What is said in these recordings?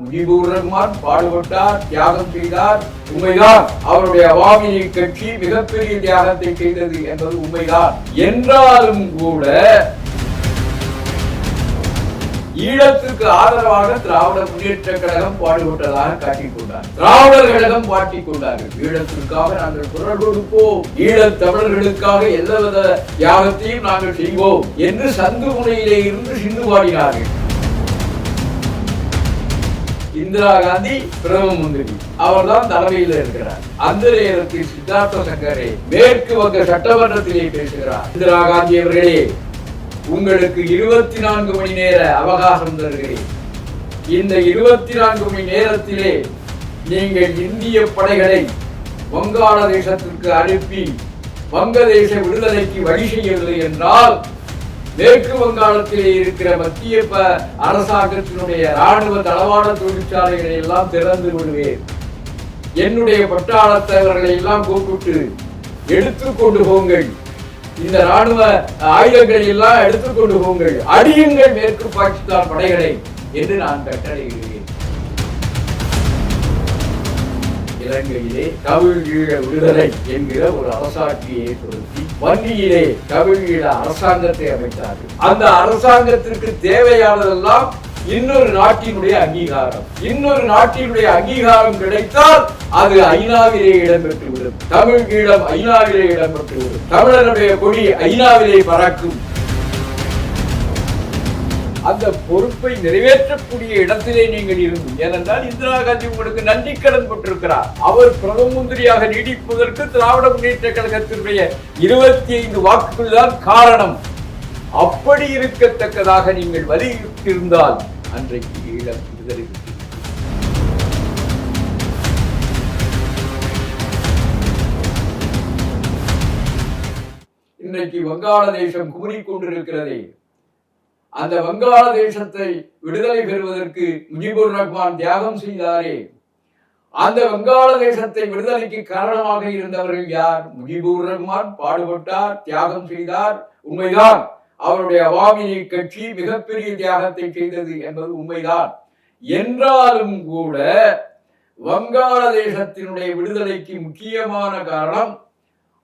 முஜிபுர் ரஹ்மான் பாடுபட்டார் தியாகம் செய்தார். உண்மைதான் அவருடைய அவாமி கட்சி மிகப்பெரிய தியாகத்தை செய்தது என்பது உண்மைதான். என்றாலும் கூட ஈழத்துக்கு ஆதரவாக திராவிட முன்னேற்ற கழகம் பாடுபட்டதாக காட்டிக் கொண்டார். திராவிடர் கழகம் பாட்டிக் கொண்டார்கள். ஈழத்திற்காக நாங்கள் குரல் கொடுப்போம். ஈழத் தமிழர்களுக்காக எந்தவித தியாகத்தையும் நாங்கள் செய்வோம் என்று சந்து முனையிலே இருந்து சிந்து பாடினார்கள். இந்திரா காந்தி பிரதம மந்திரி. அவர் தான் தலைமையில் இருக்கிறார். அந்த நேரத்தில் சித்தார்த்த சங்கரே மேற்கு வங்க சட்டமன்றத்திலே பேசுகிறார். இந்திரா காந்தி அவர்களே உங்களுக்கு இருபத்தி நான்கு மணி நேர அவகாசம் தருகிறேன். இந்த இருபத்தி நான்கு மணி நேரத்திலே நீங்கள் இந்திய படைகளை வங்காளதேசத்திற்கு அனுப்பி வங்கதேச விடுதலைக்கு வழி செய்யவில்லை என்றால் மேற்கு வங்காளத்திலே இருக்கிற மத்திய அரசாங்கத்தினுடைய ராணுவ தளவாட தொழிற்சாலைகளை எல்லாம் திறந்து விடுவேன். என்னுடைய பட்டாளத்தவர்களை எல்லாம் கூப்பிட்டு எடுத்துக்கொண்டு போங்கள். இந்த ராணுவ ஆயுதங்களை எல்லாம் எடுத்துக்கொண்டு போங்கள். அடியுங்கள் மேற்கு பாகிஸ்தான் படைகளை என்று நான் கட்டளையிடுகிறேன் இலங்கையிலே தமிழீழ விடுதலை என்கிற ஒரு அரசாட்சியை ஏற்படுத்தி வன்னியிலே தமிழீழ அரசாங்கத்தை அமைத்தார்கள். அந்த அரசாங்கத்திற்கு தேவையானதெல்லாம் இன்னொரு நாட்டினுடைய அங்கீகாரம். இன்னொரு நாட்டினுடைய அங்கீகாரம் கிடைத்தால் அது ஐநாவிலே இடம்பெற்றுவிடும். தமிழ் ஈழம் ஐநாவிலே இடம்பெற்றுவிடும். தமிழனுடைய கொடி ஐநாவிலே பறக்கும். அந்த பொறுப்பை நிறைவேற்றக்கூடிய இடத்திலே நீங்கள் இருந்தும் ஏனென்றால் இந்திரா காந்தி உங்களுக்கு நன்றி கடன் பெற்றிருக்கிறார் அவர் பிரதம மந்திரியாக நீடிப்பதற்கு திராவிட முன்னேற்ற கழகத்தினுடைய இருபத்தி ஐந்து வாக்குகள் தான் காரணம். அப்படி இருக்கத்தக்கதாக நீங்கள் வலியுறுத்தியிருந்தால் அன்றைக்கு ஈழம் விடுதலை இன்னைக்கு இன்றைக்கு வங்காளதேசம் குமுறிக் கொண்டிருக்கிறதே அந்த வங்காளதேசத்தை விடுதலை பெறுவதற்கு முஜிபுர் ரஹ்மான் தியாகம் செய்தாரே. அந்த வங்காளதேசத்தை விடுதலைக்கு காரணமாக இருந்தவர்கள் யார்? முஜிபுர் ரஹ்மான் பாடுபட்டார் தியாகம் செய்தார். உண்மைதான். அவருடைய அவாமி கட்சி மிகப்பெரிய தியாகத்தை செய்தது என்பது உண்மைதான். என்றாலும் கூட வங்காளதேசத்தினுடைய விடுதலைக்கு முக்கியமான காரணம்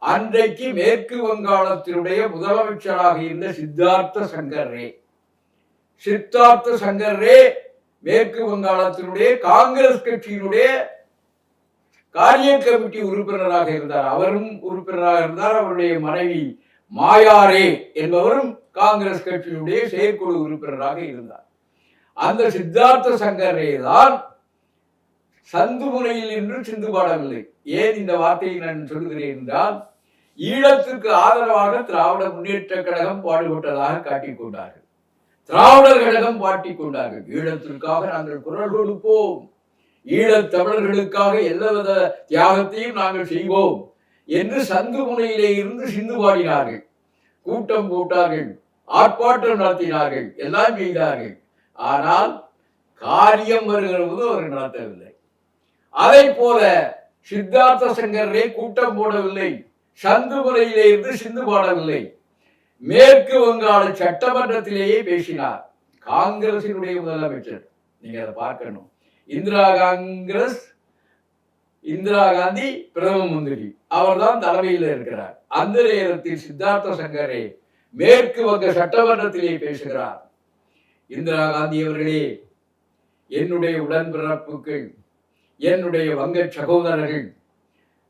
அன்றைக்கு மேற்கு வங்காளத்தினுடைய முதலமைச்சராக இருந்த சித்தார்த்த சங்கர் ரே சித்தார்த்த சங்கரே மேற்கு வங்காளத்தினுடைய காங்கிரஸ் கட்சியினுடைய காரிய கமிட்டி உறுப்பினராக இருந்தார். அவரும் உறுப்பினராக இருந்தார். அவருடைய மனைவி மாயாரே என்பவரும் காங்கிரஸ் கட்சியினுடைய செயற்குழு உறுப்பினராக இருந்தார். அந்த சித்தார்த்த சங்கரே தான் சந்துமுனையில் என்று நின்று சிந்து பாடவில்லை ஏன் இந்த வார்த்தையை நான் சொல்கிறேன் என்றால் ஈழத்திற்கு ஆதரவாக திராவிட முன்னேற்ற கழகம் பாடுபட்டதாக காட்டிக் கொண்டார்கள். திராவிடர் கழகம் பாட்டி கொண்டார்கள் ஈழத்திற்காக நாங்கள் குரல் கொடுப்போம். ஈழத் தமிழர்களுக்காக எந்தவித தியாகத்தையும் நாங்கள் செய்வோம் என்று சந்து முனையிலே இருந்து சிந்து பாடினார்கள். கூட்டம் போட்டார்கள் ஆர்ப்பாட்டம் நடத்தினார்கள் எல்லாம் செய்தார்கள். ஆனால் காரியம் வருகிற போது அவர் நடத்தவில்லை. அதை போல சித்தார்த்த சங்கரே கூட்டம் போடவில்லை சந்து முறையிலே இருந்து சிந்து பாடவில்லை. மேற்கு வங்காள சட்டமன்றத்திலேயே பேசினார். காங்கிரசினுடைய முதலமைச்சர். நீங்க அதை பார்க்கணும். இந்திரா காங்கிரஸ் இந்திரா காந்தி பிரதம மந்திரி. அவர்தான் தலைமையில் இருக்கிறார். அந்த நேரத்தில் சித்தார்த்த சங்கரே மேற்கு வங்க சட்டமன்றத்திலே பேசுகிறார். இந்திரா காந்தி அவர்களே என்னுடைய உடன்பிறப்புகள் என்னுடைய வங்க சகோதரர்கள்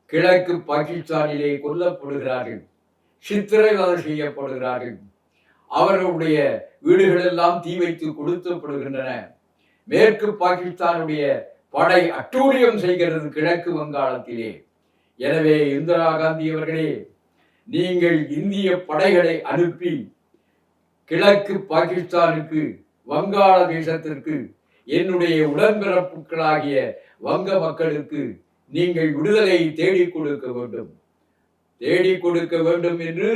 கிழக்கு பாகிஸ்தானிலே கொல்லப்படுகிறார்கள். சித்திரவதை செய்யப்படுகிறார்கள். அவர்களுடைய வீடுகளெல்லாம் தீ வைத்து கொடுத்தப்படுகின்றன மேற்கு பாகிஸ்தானுடைய படை அட்டூழியம் செய்கிறது கிழக்கு வங்காளத்திலே. எனவே இந்திரா காந்தி அவர்களே நீங்கள் இந்திய படைகளை அனுப்பி கிழக்கு பாகிஸ்தானுக்கு வங்காளதேசத்திற்கு என்னுடைய உடன்பிறப்புகளாகிய வங்க மக்களுக்கு நீங்கள் விடுதலை தேடிக் கொடுக்க வேண்டும். தேடிக் கொடுக்க வேண்டும் என்று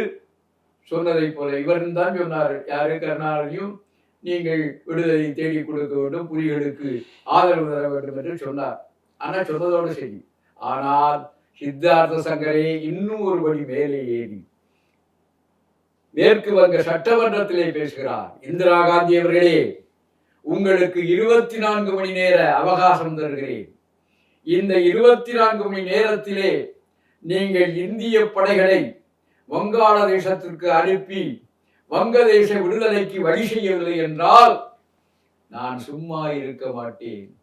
சொன்னதை போல இவரும் தான் சொன்னார். யாரு கருணாநிதியும் நீங்கள் விடுதலை தேடி கொடுக்க வேண்டும் புலிகளுக்கு ஆதரவு தர வேண்டும் என்று சொன்னார். ஆனால் சொன்னதோடு சரி. ஆனால் சித்தார்த்த சங்கரே இன்னும் ஒரு படி மேலே ஏறி மேற்கு வங்க சட்டமன்றத்திலே பேசுகிறார். இந்திரா காந்தி அவர்களே உங்களுக்கு இருபத்தி நான்கு மணி நேர அவகாசம் தருகிறேன். இந்த இருபத்தி நான்கு மணி நேரத்திலே நீங்கள் இந்திய படைகளை வங்காளதேசத்திற்கு அனுப்பி வங்கதேச விடுதலைக்கு வழி செய்யவில்லை என்றால் நான் சும்மா இருக்க மாட்டேன்.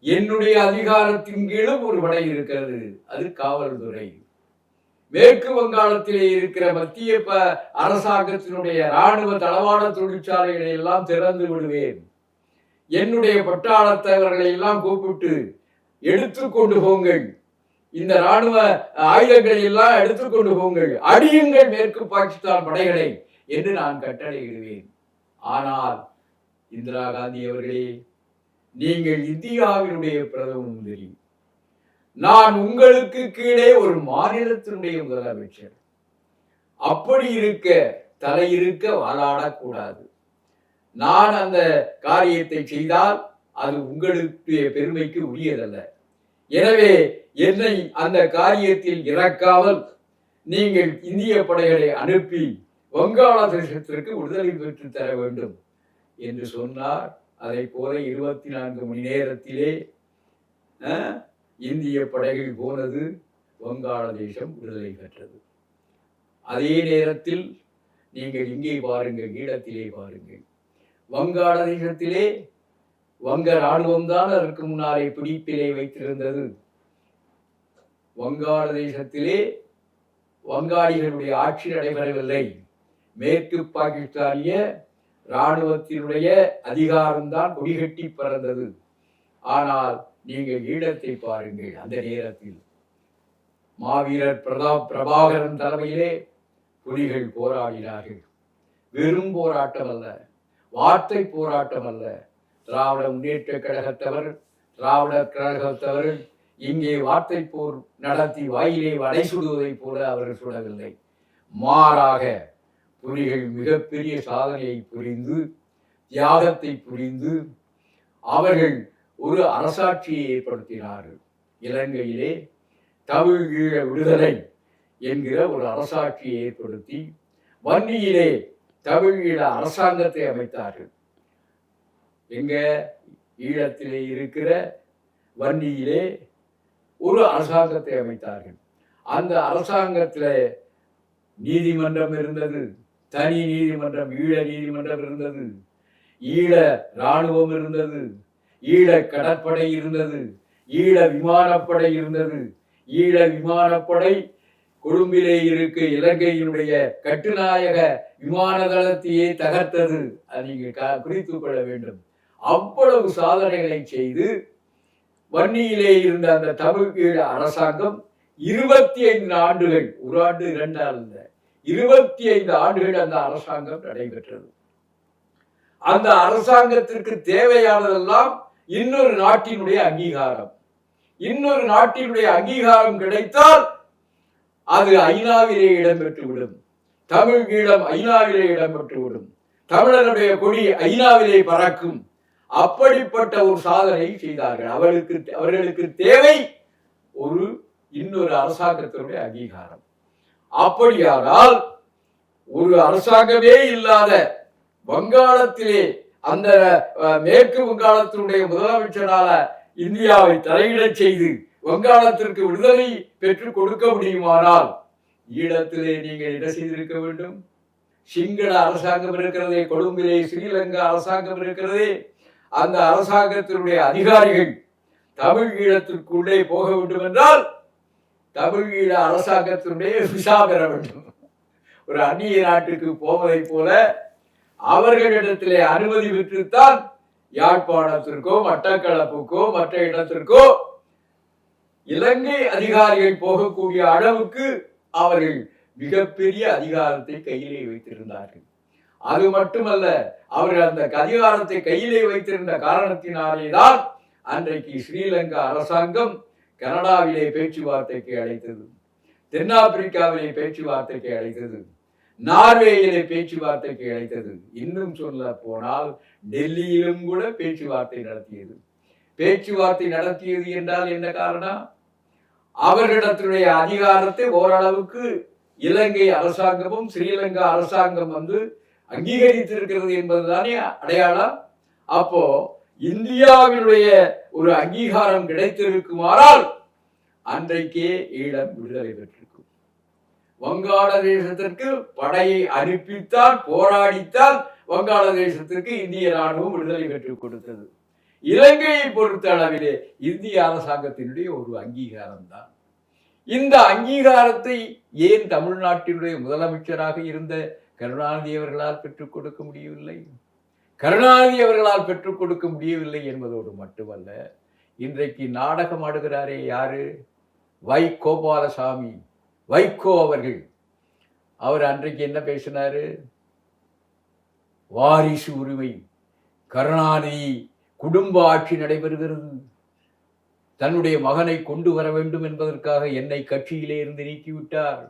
என்னுடைய அதிகாரத்தின் கீழும் ஒரு படை இருக்கிறது. அது காவல்துறை. மேற்கு வங்காளத்திலே இருக்கிற மத்திய ப அரசாங்கத்தினுடைய ராணுவ தளவாட தொழிற்சாலைகளை எல்லாம் திறந்து விடுவேன். என்னுடைய பட்டாளத்தவர்களை எல்லாம் கூப்பிட்டு எடுத்து கொண்டு போங்கள். இந்த ராணுவ ஆயுதங்களை எல்லாம் எடுத்துக்கொண்டு போங்கள். அடியுங்கள் மேற்கு பாகிஸ்தான் படைகளை என்று நான் கட்டளையிடுவேன். ஆனால் இந்திரா காந்தி அவர்களே நீங்கள் இந்தியாவினுடைய பிரதம மந்திரி நான் உங்களுக்கு கீழே ஒரு மாநிலத்தினுடைய முதலமைச்சர். அப்படி இருக்க தலையிருக்க வாழாடக்கூடாது நான் அந்த காரியத்தை செய்தால் அது உங்களுடைய பெருமைக்கு உரியதல்ல. எனவே என்னை அந்த காரியத்தில் இறக்காமல் நீங்கள் இந்திய படைகளை அனுப்பி வங்காள தேசத்திற்கு விடுதலை பெற்று தர வேண்டும் என்று சொன்னார். அதை போல இருபத்தி நான்கு மணி நேரத்திலே இந்திய படைகள் போனது வங்காளதேசம் விடுதலை பெற்றது. அதே நேரத்தில் நீங்கள் இங்கே பாருங்கள் ஈழத்திலே பாருங்கள். வங்காளதேசத்திலே வங்க இராணுவம் தான் அதற்கு முன்னாலே பிடிப்பிலே வைத்திருந்தது. வங்காளதேசத்திலே வங்காளிகளுடைய ஆட்சி நடைபெறவில்லை. மேற்கு பாகிஸ்தானிய இராணுவத்தினுடைய அதிகாரம்தான் கொடிகட்டி பறந்தது. ஆனால் நீங்கள் ஈழத்தை பாருங்கள் அந்த நேரத்தில். மாவீரர் பிரதாப் பிரபாகரன் தலைமையிலே புலிகள் போராடினார்கள். வெறும் போராட்டம் அல்ல வார்த்தை போராட்டம் அல்ல திராவிட முன்னேற்ற கழகத்தவர் திராவிட கழகத்தவர் இங்கே வார்த்தை போர் நடத்தி வாயிலே வடை சுடுவதைப் போல அவர்கள் சுடவில்லை. மாறாக புலிகள் மிகப்பெரிய சாதனையை புரிந்து தியாகத்தை புரிந்து அவர்கள் ஒரு அரசாட்சியை ஏற்படுத்தினார்கள். இலங்கையிலே தமிழ் ஈழ விடுதலை என்கிற ஒரு அரசாட்சியை ஏற்படுத்தி வன்னியிலே தமிழ் ஈழ அரசாங்கத்தை அமைத்தார்கள். எங்க ஈழத்திலே இருக்கிற வன்னியிலே ஒரு அரசாங்கத்தை அமைத்தார்கள். அந்த அரசாங்கத்தில் நீதிமன்றம் இருந்தது. தனி நீதிமன்றம் ஈழ நீதிமன்றம் இருந்தது. ஈழ இராணுவம் இருந்தது. ஈழ கடற்படை இருந்தது. ஈழ விமானப்படை இருந்தது. ஈழ விமானப்படை கொழும்பிலே இருக்க இலங்கையினுடைய கட்டுநாயக விமான தளத்தையே தகர்த்தது. அதை நீங்கள் குறித்து கொள்ள வேண்டும். அவ்வளவு சாதனைகளை செய்து வன்னியிலே இருந்த அந்த தமிழ் ஈழ அரசாங்கம் இருபத்தி ஐந்து ஆண்டுகள் ஒரு ஆண்டு இரண்டு அல்ல இருபத்தி ஐந்து ஆண்டுகள் அந்த அரசாங்கம் நடைபெற்றது. அந்த அரசாங்கத்திற்கு தேவையானதெல்லாம் இன்னொரு நாட்டினுடைய அங்கீகாரம். இன்னொரு நாட்டினுடைய அங்கீகாரம் கிடைத்தால் அது ஐநாவிலே இடம்பெற்று விடும். தமிழ் ஈழம் ஐநாவிலே இடம்பெற்று விடும். தமிழனுடைய கொடி ஐநாவிலே பறக்கும். அப்படிப்பட்ட ஒரு சாதனை செய்தார்கள். அவர்களுக்கு அவர்களுக்கு தேவை ஒரு இன்னொரு அரசாங்கத்தினுடைய அங்கீகாரம். அப்படியானால் ஒரு அரசாங்கமே இல்லாத வங்காளத்திலே அந்த மேற்கு வங்காளத்தினுடைய முதலமைச்சரால இந்தியாவை தலையிடச் செய்து வங்காளத்திற்கு விடுதலை பெற்றுக் கொடுக்க முடியுமானால் ஈழத்திலே நீங்கள் என்ன செய்திருக்க வேண்டும்? சிங்கள அரசாங்கம் இருக்கிறதே கொழும்பிலே ஸ்ரீலங்கா அரசாங்கம் இருக்கிறதே அந்த அரசாங்கத்தினுடைய அதிகாரிகள் தமிழ் ஈழத்திற்குள்ளே போக வேண்டும் என்றால் தமிழ் ஈழ அரசாங்கத்தினுடைய விசா பெற வேண்டும். ஒரு அந்நிய நாட்டுக்கு போவதைப் போல அவர்களிடத்திலே அனுமதி பெற்றுத்தான் யாழ்ப்பாணத்திற்கோ மட்டக்களப்புக்கோ மற்ற இடத்திற்கோ இலங்கை அதிகாரிகள் போகக்கூடிய அளவுக்கு அவர்கள் மிகப்பெரிய அதிகாரத்தை கையிலே வைத்திருந்தார்கள். அது மட்டுமல்ல அவர்கள் அந்த அதிகாரத்தை கையிலே வைத்திருந்த காரணத்தினாலே தான் அன்றைக்கு ஸ்ரீலங்கா அரசாங்கம் கனடாவிலே பேச்சுவார்த்தைக்கு அழைத்தது. தென்னாப்பிரிக்காவிலே பேச்சுவார்த்தைக்கு அழைத்தது. நார்வேயிலே பேச்சுவார்த்தைக்கு அழைத்தது. இன்னும் சொல்ல போனால் டெல்லியிலும் கூட பேச்சுவார்த்தை நடத்தியது. பேச்சுவார்த்தை நடத்தியது என்றால் என்ன காரணம்? அவர்களிடத்துடைய அதிகாரத்தை ஓரளவுக்கு இலங்கை அரசாங்கமும் ஸ்ரீலங்கா அரசாங்கம் வந்து அங்கீகரித்திருக்கிறது என்பதுதானே அடையாளம்? அப்போ இந்தியாவினுடைய ஒரு அங்கீகாரம் கிடைத்திருக்குமானால் அன்றைக்கே ஈழம் விடுதலை பெற்றிருக்கும். வங்காளதேசத்திற்கு படையை அனுப்பித்தான் போராடித்தான் வங்காளதேசத்திற்கு இந்திய ராணுவம் விடுதலை பெற்றுக் கொடுத்தது. இலங்கையை பொறுத்த அளவிலே இந்திய அரசாங்கத்தினுடைய ஒரு அங்கீகாரம் தான் இந்த அங்கீகாரத்தை ஏன் தமிழ்நாட்டினுடைய முதலமைச்சராக இருந்த கருணாநிதி அவர்களால் பெற்றுக் கொடுக்க முடியவில்லை. கருணாநிதி அவர்களால் பெற்றுக் கொடுக்க முடியவில்லை என்பதோடு மட்டுமல்ல இன்றைக்கு நாடகம் ஆடுகிறாரே யாரு? வை கோபாலசாமி வைகோ அவர்கள். அவர் அன்றைக்கு என்ன பேசினாரு? வாரிசு உரிமை கருணாநிதி குடும்ப ஆட்சி நடைபெறுகிறது. தன்னுடைய மகனை கொண்டு வர வேண்டும் என்பதற்காக என்னை கட்சியிலே இருந்து நீக்கிவிட்டார்.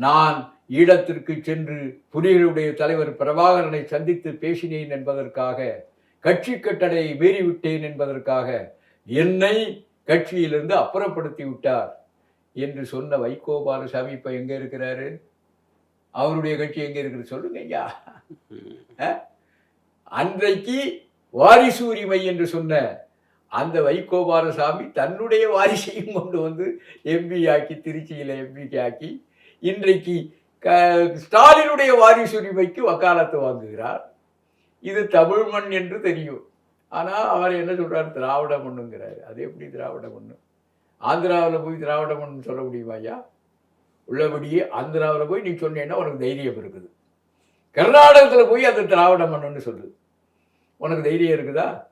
நான் ஈழத்திற்கு சென்று புலிகளுடைய தலைவர் பிரபாகரனை சந்தித்து பேசினேன் என்பதற்காக கட்சி கட்டளையை மீறிவிட்டேன் என்பதற்காக என்னை கட்சியிலிருந்து அப்புறப்படுத்தி விட்டார் என்று சொன்ன வைகோ பாலசாமி இப்போ எங்கே இருக்கிறாரு? அவருடைய கட்சி எங்கே இருக்குது சொல்லுங்க ஐயா. அன்றைக்கு வாரிசு உரிமை என்று சொன்ன அந்த வைகோ பாலசாமி தன்னுடைய வாரிசையும் கொண்டு வந்து எம்பி ஆக்கி திருச்சியில் எம்பிக்கு ஆக்கி இன்றைக்கு க- ஸ்டாலினுடைய வாரிசு உரிமைக்கு வக்காலத்து வாங்குகிறார். இது தமிழ் மண் என்று தெரியும். ஆனால் அவர் என்ன சொல்கிறார் திராவிட மண்ணுங்கிறார். அது எப்படி திராவிட மண்ணு? ஆந்திராவில் போய் திராவிட மண்ணு சொல்ல முடியுமா ஐயா? உள்ளபடியே ஆந்திராவில் போய் நீ சொன்னேன்னா உனக்கு தைரியம் இருக்குது. கர்நாடகத்தில் போய் அது திராவிட மண்ணுன்னு சொல்லு. உனக்கு தைரியம் இருக்குதா?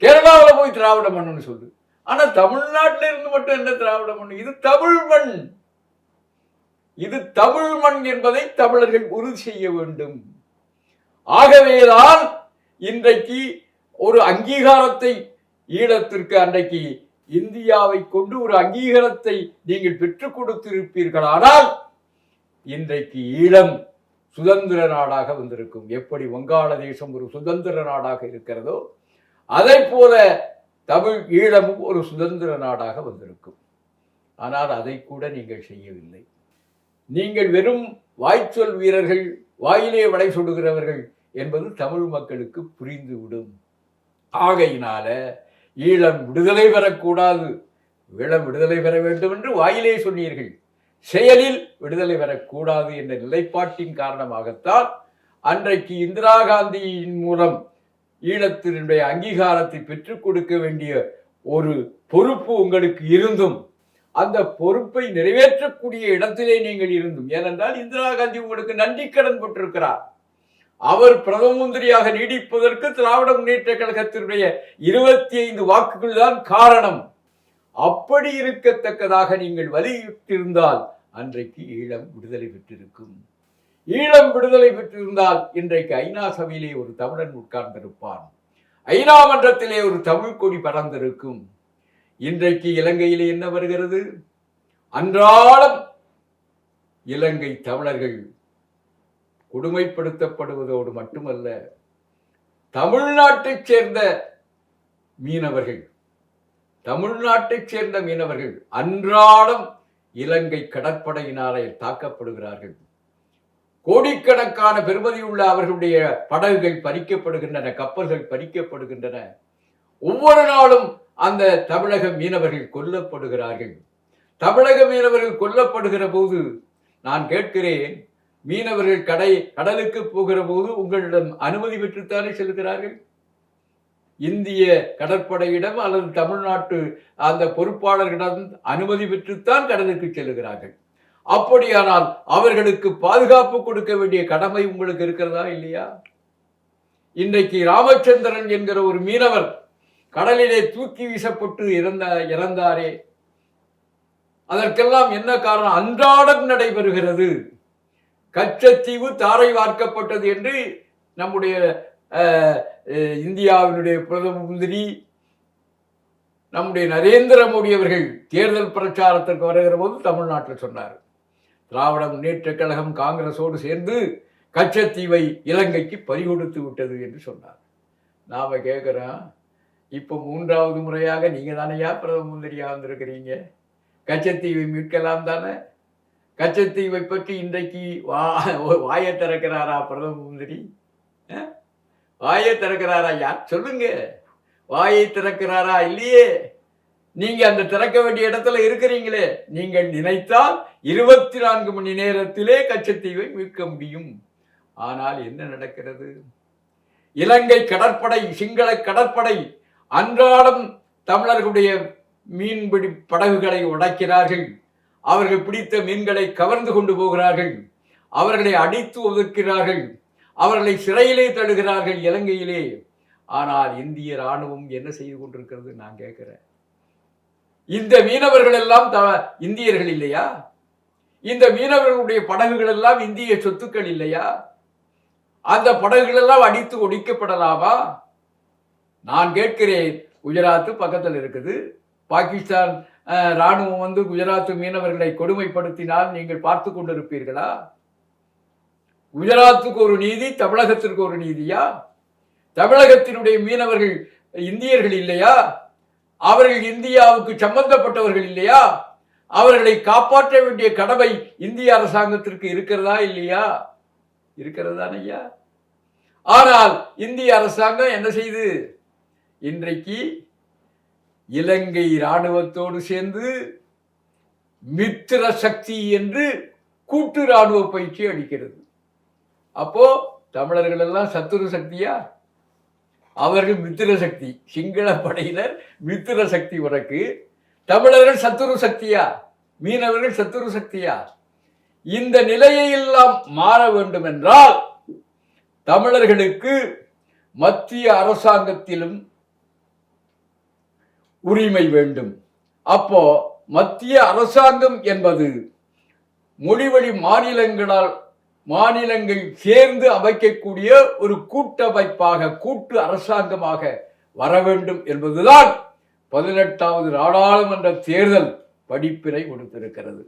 கேரளாவில் போய் திராவிட மண்ணுன்னு சொல்லு. ஆனால் தமிழ்நாட்டில் இருந்து மட்டும் என்ன திராவிட மண் இது தமிழ் மண். இது தமிழ் மண் என்பதை தமிழர்கள் உறுதி செய்ய வேண்டும். ஆகவேதான் இன்றைக்கு ஒரு அங்கீகாரத்தை ஈழத்திற்கு அன்றைக்கு இந்தியாவை கொண்டு ஒரு அங்கீகாரத்தை நீங்கள் பெற்றுக் கொடுத்திருப்பீர்களானால் இன்றைக்கு ஈழம் சுதந்திர நாடாக வந்திருக்கும். எப்படி வங்காளதேசம் ஒரு சுதந்திர நாடாக இருக்கிறதோ அதை போல தமிழ் ஈழமும் ஒரு சுதந்திர நாடாக வந்திருக்கும். ஆனால் அதை கூட நீங்கள் செய்யவில்லை. நீங்கள் வெறும் வாய்ச்சொல் வீரர்கள் வாயிலே வடை சுடுகிறவர்கள் என்பது தமிழ் மக்களுக்கு புரிந்துவிடும். ஆகையினால ஈழம் விடுதலை பெறக்கூடாது ஈழம் விடுதலை பெற வேண்டும் என்று வாயிலே சொன்னீர்கள். செயலில் விடுதலை பெறக்கூடாது என்ற நிலைப்பாட்டின் காரணமாகத்தான் அன்றைக்கு இந்திரா காந்தியின் மூலம் ஈழத்தினுடைய அங்கீகாரத்தை பெற்றுக் கொடுக்க வேண்டிய ஒரு பொறுப்பு உங்களுக்கு இருந்தும் அந்த பொறுப்பை நிறைவேற்றக்கூடிய இடத்திலே நீங்கள் இருந்தும். ஏனென்றால் இந்திரா காந்தி உங்களுக்கு நன்றி கடன் பட்டிருக்கிறார். அவர் பிரதம மந்திரியாக நீடிப்பதற்கு திராவிட முன்னேற்ற கழகத்தினுடைய இருபத்தி ஐந்து வாக்குகள் தான் காரணம். அப்படி இருக்கத்தக்கதாக நீங்கள் வலியுறுத்தியிருந்தால் அன்றைக்கு ஈழம் விடுதலை பெற்றிருக்கும். ஈழம் விடுதலை பெற்றிருந்தால் இன்றைக்கு ஐநா சபையிலே ஒரு தமிழன் உட்கார்ந்திருப்பான். ஐநா மன்றத்திலே ஒரு தமிழ் கொடி பறந்திருக்கும். இன்றைக்கு இலங்கையிலே என்ன வருகிறது? அன்றாடம் இலங்கை தமிழர்கள் கொடுமைப்படுத்தப்படுவதோடு மட்டுமல்ல தமிழ்நாட்டைச் சேர்ந்த மீனவர்கள் தமிழ்நாட்டைச் சேர்ந்த மீனவர்கள் அன்றாடம் இலங்கை கடற்படையினாலே தாக்கப்படுகிறார்கள். கோடிக்கணக்கான பெருமதியுள்ள அவர்களுடைய படகுகள் பறிக்கப்படுகின்றன கப்பல்கள் பறிக்கப்படுகின்றன. ஒவ்வொரு நாளும் அந்த தமிழக மீனவர்கள் கொல்லப்படுகிறார்கள். தமிழக மீனவர்கள் கொல்லப்படுகிற போது நான் கேட்கிறேன் மீனவர்கள் கடை கடலுக்கு போகிற போது உங்களிடம் அனுமதி பெற்றுத்தானே செல்கிறார்கள்? இந்திய கடற்படையிடம் அல்லது தமிழ்நாட்டு அந்த பொறுப்பாளர்களிடம் அனுமதி பெற்றுத்தான் கடலுக்கு செல்கிறார்கள். அப்படியானால் அவர்களுக்கு பாதுகாப்பு கொடுக்க வேண்டிய கடமை உங்களுக்கு இருக்கிறதா இல்லையா? இன்றைக்கு ராமச்சந்திரன் என்கிற ஒரு மீனவர் கடலிலே தூக்கி வீசப்பட்டு இறந்த இறந்தாரே. அதற்கெல்லாம் என்ன காரணம்? அன்றாடம் நடைபெறுகிறது. கச்சத்தீவு தாரை வார்க்கப்பட்டது என்று நம்முடைய இந்தியாவினுடைய பிரதம மந்திரி நம்முடைய நரேந்திர மோடி அவர்கள் தேர்தல் பிரச்சாரத்திற்கு வருகிற போது தமிழ்நாட்டில் சொன்னார். திராவிட முன்னேற்ற கழகம் காங்கிரஸோடு சேர்ந்து கச்சத்தீவை இலங்கைக்கு பறிகொடுத்து விட்டது என்று சொன்னார். நாம் கேட்குறோம் இப்போ மூன்றாவது முறையாக நீங்கள் தானையா பிரதம மந்திரியாக வந்திருக்கிறீங்க? கச்சத்தீவை மீட்கலாம் தானே? கச்சத்தீவை பற்றி இன்றைக்கு வா வாயை திறக்கிறாரா பிரதம மந்திரி? வாயை திறக்கிறாரா? யார் சொல்லுங்க. வாயை திறக்கிறாரா? இல்லையே. நீங்க அந்த திறக்க வேண்டிய இடத்துல இருக்கிறீங்களே. நீங்கள் நினைத்தால் இருபத்தி நான்கு மணி நேரத்திலே கச்சத்தீவை மீட்க முடியும். ஆனால் என்ன நடக்கிறது? இலங்கை கடற்படை சிங்கள கடற்படை அன்றாடம் தமிழர்களுடைய மீன்பிடி படகுகளை உடைக்கிறார்கள். அவர்கள் பிடித்த மீன்களை கவர்ந்து கொண்டு போகிறார்கள். அவர்களை அடித்து ஒதுக்கிறார்கள் அவர்களை சிறையிலே தடுகிறார்கள் இலங்கையிலே. ஆனால் இந்திய ராணுவம் என்ன செய்து கொண்டிருக்கிறது நான் கேட்கிறேன். இந்த மீனவர்கள் எல்லாம் த- இந்தியர்கள் இல்லையா? இந்த மீனவர்களுடைய படகுகள் எல்லாம் இந்திய சொத்துக்கள் இல்லையா? அந்த படகுகள் எல்லாம் அடித்து ஒடிக்கப்படலாமா? நான் கேட்கிறேன் குஜராத்து பக்கத்தில் இருக்குது. பாகிஸ்தான் ராணுவம் வந்து குஜராத்து மீனவர்களை கொடுமைப்படுத்தினால் நீங்கள் பார்த்து கொண்டிருப்பீர்களா? குஜராத்துக்கு ஒரு நீதி தமிழகத்திற்கு ஒரு நீதியா? தமிழகத்தினுடைய மீனவர்கள் இந்தியர்கள் இல்லையா? அவர்கள் இந்தியாவுக்கு சம்பந்தப்பட்டவர்கள் இல்லையா? அவர்களை காப்பாற்ற வேண்டிய கடமை இந்திய அரசாங்கத்திற்கு இருக்கிறதா இல்லையா? இருக்கிறதா ஐயா ஆனால் இந்திய அரசாங்கம் என்ன செய்து? இன்றைக்கு இலங்கை இராணுவத்தோடு சேர்ந்து மித்திர சக்தி என்று கூட்டு இராணுவ பயிற்சி அளிக்கிறது. அப்போ தமிழர்கள் எல்லாம் சத்துரு சக்தியா? அவர்கள் மித்திர சக்தி சிங்கள படையினர் மித்திர சக்தி உனக்கு. தமிழர்கள் சத்துரு சக்தியா? மீனவர்கள் சத்துரு சக்தியா? இந்த நிலையை எல்லாம் மாற வேண்டும் என்றால் தமிழர்களுக்கு மத்திய அரசாங்கத்திலும் உரிமை வேண்டும். அப்போ மத்திய அரசாங்கம் என்பது மொழிவழி மாநிலங்களால் மாநிலங்கள் சேர்ந்து அமைக்கக்கூடிய ஒரு கூட்டமைப்பாக கூட்டு அரசாங்கமாக வர வேண்டும் என்பதுதான் பதினெட்டாவது நாடாளுமன்ற தேர்தல் படிப்பினை கொடுத்திருக்கிறது.